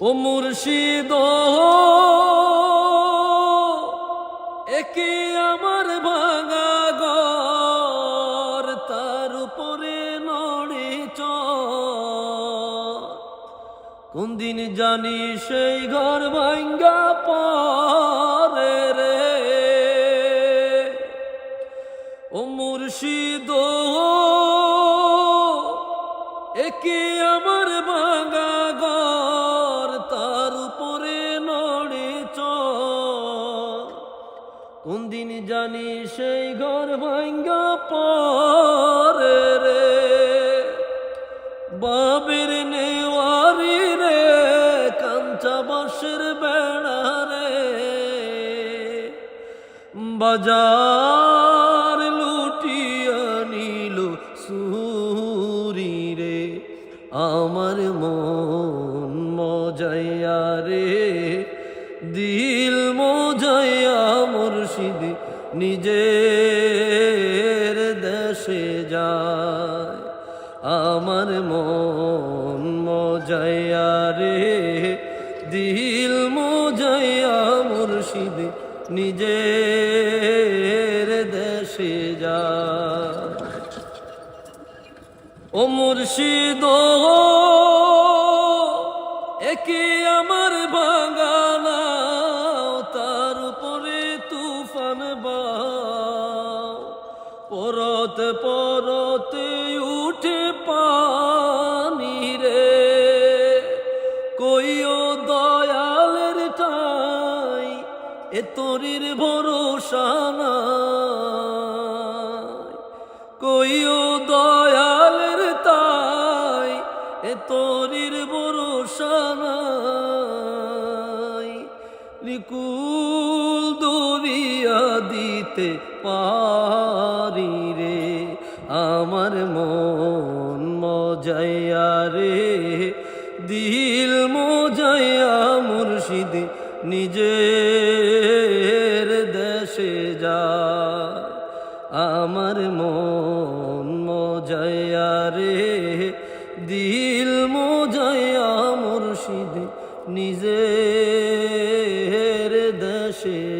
ও মুর্শিদ একে আমার ভাঙা গর তার উপরে নড়ে চর কোন দিন জানি সেই ঘর ভাঙ্গা পরে রে। ও মুর্শিদ একে আমার ভাঙা কোন জানি সেই ঘর ভাঙ্গা পরে রে। বাবের নেওয়ারি রে, কাঞ্চা বাসের বেড়া রে। বাজার লুটিয়া নিল সুরি রে, আমার মন মজাইয়া রে। দিল মজাইয়া মুর্শিদ নিজের দেশে যায়। আমার মন মজাইয়া রে, দিল মজাইয়া মুর্শিদ, নিজের দেশে যায়। ও মুর্শিদ একে আমার বাগানা? পরত পরতে উঠে পানি রে। কইও দয়ালের ঠাই, এ তরির ভরসা কইও দয়ালের তাই এ তরির ভরসা নিকুল দরিয়া দিতে পারি দিল মজাইয়া মুর্শিদ নিজের দেশে যায় আমার মন মজাইয়া রে, দিল মজাইয়া মুর্শিদ নিজের দেশে